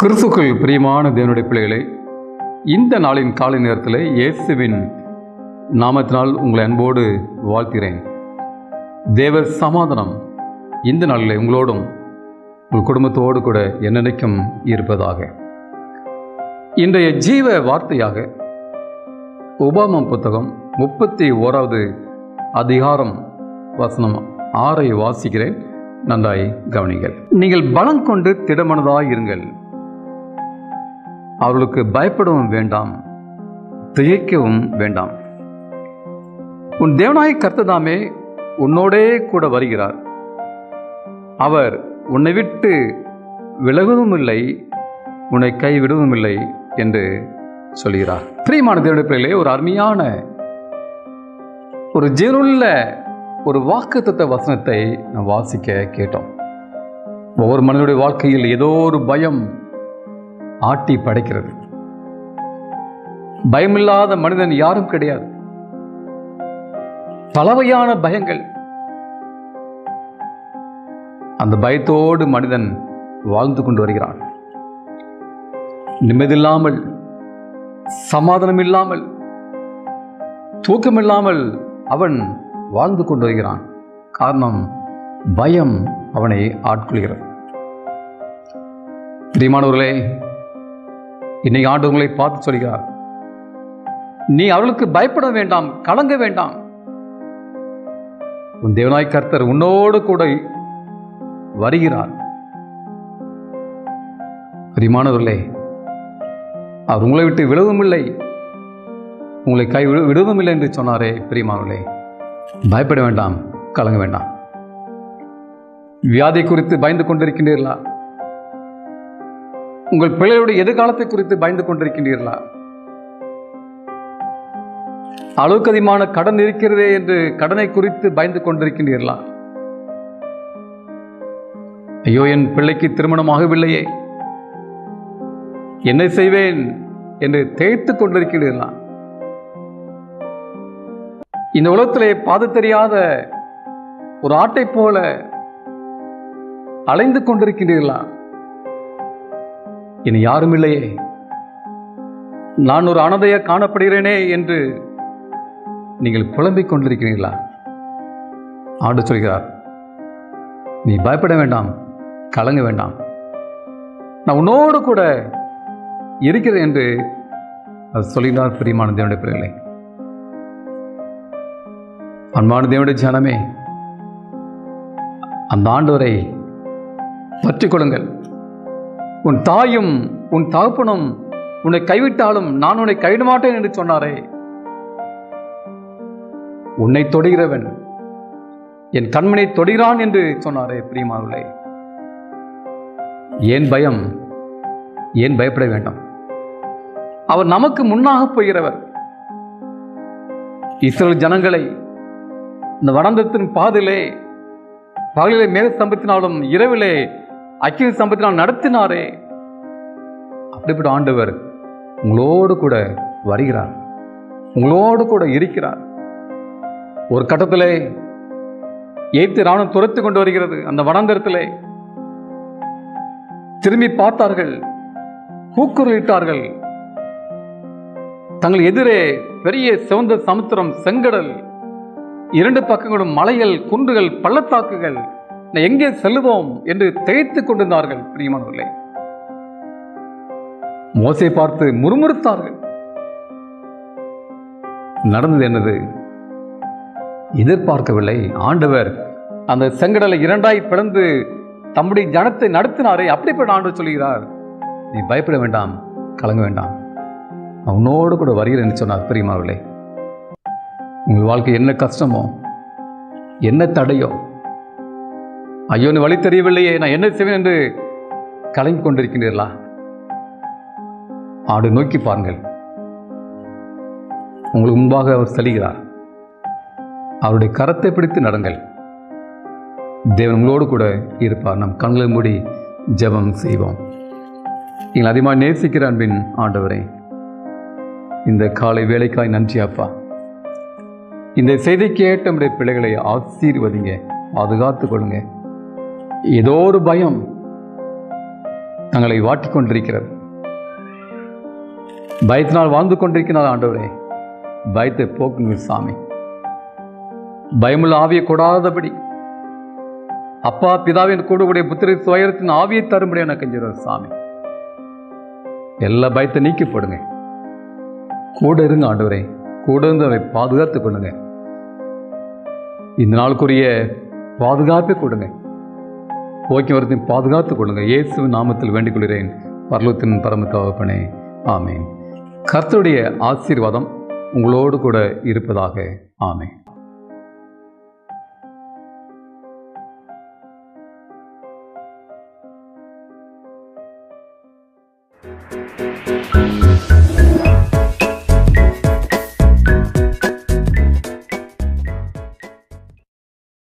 கிறிஸ்துக்கள் பிரியமான தேவனுடைய பிள்ளைகளை இந்த நாளின் காலை நேரத்தில் இயேசுவின் நாமத்தினால் உங்களை அன்போடு வாழ்த்துகிறேன். தேவ சமாதானம் இந்த நாளில் உங்களோடும் உங்கள் குடும்பத்தோடு கூட என்னென்னைக்கும் இருப்பதாக. இன்றைய ஜீவ வார்த்தையாக உபாமா புத்தகம் முப்பத்தி ஓராவது அதிகாரம் வசனம் ஆறை வாசிக்கிறேன். நன்றாய் கவனிங்கள் நீங்கள் பலம் கொண்டு திடமனதாக இருங்கள். அவளுக்கு பயப்படவும் வேண்டாம் திகைக்கவும் வேண்டாம். உன் தேவனாய் கர்த்ததாமே உன்னோடே கூட வருகிறார். அவர் உன்னை விட்டு விலகுவதும் இல்லை உன்னை கைவிடுவதும் இல்லை என்று சொல்கிறார். பிரியமான தேவனுடைய பிள்ளைகளே ஒரு அருமையான ஒரு ஜீவனுள்ள ஒரு வாக்குத்த வசனத்தை நாம் வாசிக்க கேட்டோம். ஒவ்வொரு மனிதனுடைய வாழ்க்கையில் ஏதோ ஒரு பயம் ஆட்டி படைக்கிறது. பயமில்லாத மனிதன் யாரும் கிடையாது. பலவையான பயங்கள். அந்த பயத்தோடு மனிதன் வாழ்ந்து கொண்டு வருகிறான். நிம்மதியில்லாமல் சமாதானம் இல்லாமல் தூக்கமில்லாமல் அவன் வாழ்ந்து கொண்டு வருகிறான். காரணம் பயம் அவனை ஆட்கொள்கிறது. பிரியமானவர்களே இன்னைக்கு ஆண்டு உங்களை பார்த்து சொல்கிறார். நீ அவர்களுக்கு பயப்பட வேண்டாம் கலங்க வேண்டாம். உன் தேவனாய் கர்த்தர் உன்னோடு கூட வருகிறார். பிரிமானவர்களே அவர் உங்களை விட்டு விழுவதும் இல்லை உங்களை கை விடு இல்லை என்று சொன்னாரே பிரிமானவர்களே பயப்பட வேண்டாம் கலங்க வேண்டாம். வியாதி குறித்து பயந்து கொண்டிருக்கின்றீர்களா உங்கள் பிள்ளைகளுடைய எதிர்காலத்தை குறித்து பயந்து கொண்டிருக்கின்றீர்களா? அளவுக்கு அதிகமான கடன் இருக்கிறதே என்று கடனை குறித்து பயந்து கொண்டிருக்கின்றீர்களா? ஐயோ என் பிள்ளைக்கு திருமணமாகவில்லையே என்ன செய்வேன் என்று தேய்த்து கொண்டிருக்கிறீர்களா இந்த உலகத்திலே பாது தெரியாத ஒரு ஆட்டை போல அலைந்து கொண்டிருக்கிறீர்களா இனி யாரும் இல்லையே நான் ஒரு அனதைய காணப்படுகிறேனே என்று நீங்கள் புலம்பிக் கொண்டிருக்கிறீர்களா? ஆண்டு சொல்கிறார் நீ பயப்பட வேண்டாம் கலங்க வேண்டாம். நான் உன்னோடு கூட இருக்கிறேன் என்று அது சொல்கிறார் பிரியமான தேவனுடைய பிள்ளைகளை. அன்பான தேவனுடைய ஜனமே அந்த ஆண்டவரை பற்றிக் கொள்ளுங்கள். உன் தாயும் உன் தகப்பனும் உன்னை கைவிட்டாலும் நான் உன்னை கைவிட மாட்டேன் என்று சொன்னாரே. உன்னை தொடுகிறவன் என் கண்மனை தொடுகிறான் என்று சொன்னாரே பிரியமானவர்களே. ஏன் பயம்? ஏன் பயப்பட வேண்டாம்? அவர் நமக்கு முன்னாக போகிறவர். இஸ்ரேல் ஜனங்களை இந்த வடந்தத்தின் பாதிலே பகலிலே மேக சம்பத்தினாலும் இரவிலே அக்கினி சம்பத்தினால் நடத்தினாரே. அப்படிப்பட்ட ஆண்டவர் உங்களோடு கூட வருகிறார். உங்களோடு கூட இருக்கிறார். ஒரு கட்டத்தில் ஏத்து ராணுவம் துரத்து கொண்டு வருகிறது. அந்த வனாந்தரத்தில் திரும்பி பார்த்தார்கள். கூக்குரலிட்டார்கள். தங்கள் எதிரே பெரிய சிவந்த சமுத்திரம் செங்கடல் இரண்டு பக்கங்களும் மலைகள் குன்றுகள் பள்ளத்தாக்குகள். எங்கே செல்லுவோம் என்று திகைத்துக் கொண்டிருந்தார்கள் பிரியமானவர்களே. மோசை பார்த்து முறுமுறுத்தார்கள். நடந்தது என்னது? எதிர்பார்க்கவில்லை. ஆண்டவர் அந்த செங்கடலை இரண்டாய் பிறந்து தம்முடைய ஜனத்தை நடத்தினாரே அப்படிப்பட்ட ஆண்டு சொல்கிறார் நீ பயப்பட வேண்டாம் கலங்க வேண்டாம். அவனோடு உன்னோடு கூட வருகிறேன் சொன்னார் பிரியமாவர்களே உங்கள் வாழ்க்கை என்ன கஷ்டமோ என்ன தடையோ ஐயோ வழி தெரியவில்லையே. நான் என்ன செய்வேன் என்று கலங்கி கொண்டிருக்கின்றீர்களா ஆடு நோக்கி பாருங்கள். உங்களுக்கு முன்பாக அவர் செல்கிறார். அவருடைய கரத்தை பிடித்து நடங்கள். தேவன் உங்களோடு கூட இருப்பார். நம் கண்களை மூடி ஜெபம் செய்வோம். நீங்கள் அதிகமாக நேசிக்கிற அன்பின் ஆண்டவரே இந்த காலை வேலைக்காய் நன்றி அப்பா. இந்த செய்தி கேட்ட நம்முடைய பிள்ளைகளை ஆசீர்வதிங்க பாதுகாத்து கொள்ளுங்கள் ஏதோ ஒரு பயம் தங்களை வாட்டிக்கொண்டிருக்கிறது பயத்தினால் வாழ்ந்து கொண்டிருக்கிறார் ஆண்டவரே. பயத்தை போக்குங்க சாமி. பயமுள்ள ஆவியை கொடாதபடி. அப்பா பிதாவின் கூடக்கூடிய புத்திரை சுயத்தின் ஆவியை தரும்படி எனக்கு கெஞ்சுறார் சாமி. எல்லா பயத்தை நீக்கி போடுங்க. கூட இருங்க ஆண்டவரே. கூட இருந்து அதை பாதுகாத்துக் கொள்ளுங்க. இந்த நாளுக்குரிய பாதுகாப்பை கொடுங்க. போக்கியவரத்தையும் பாதுகாத்துக் கொள்ளுங்கள். இயேசு நாமத்தில் வேண்டிக் கொள்கிறேன் பரலத்தின் பரம ஆமேன். கர்த்தருடைய ஆசீர்வாதம் உங்களோடு கூட இருப்பதாக. ஆமேன்.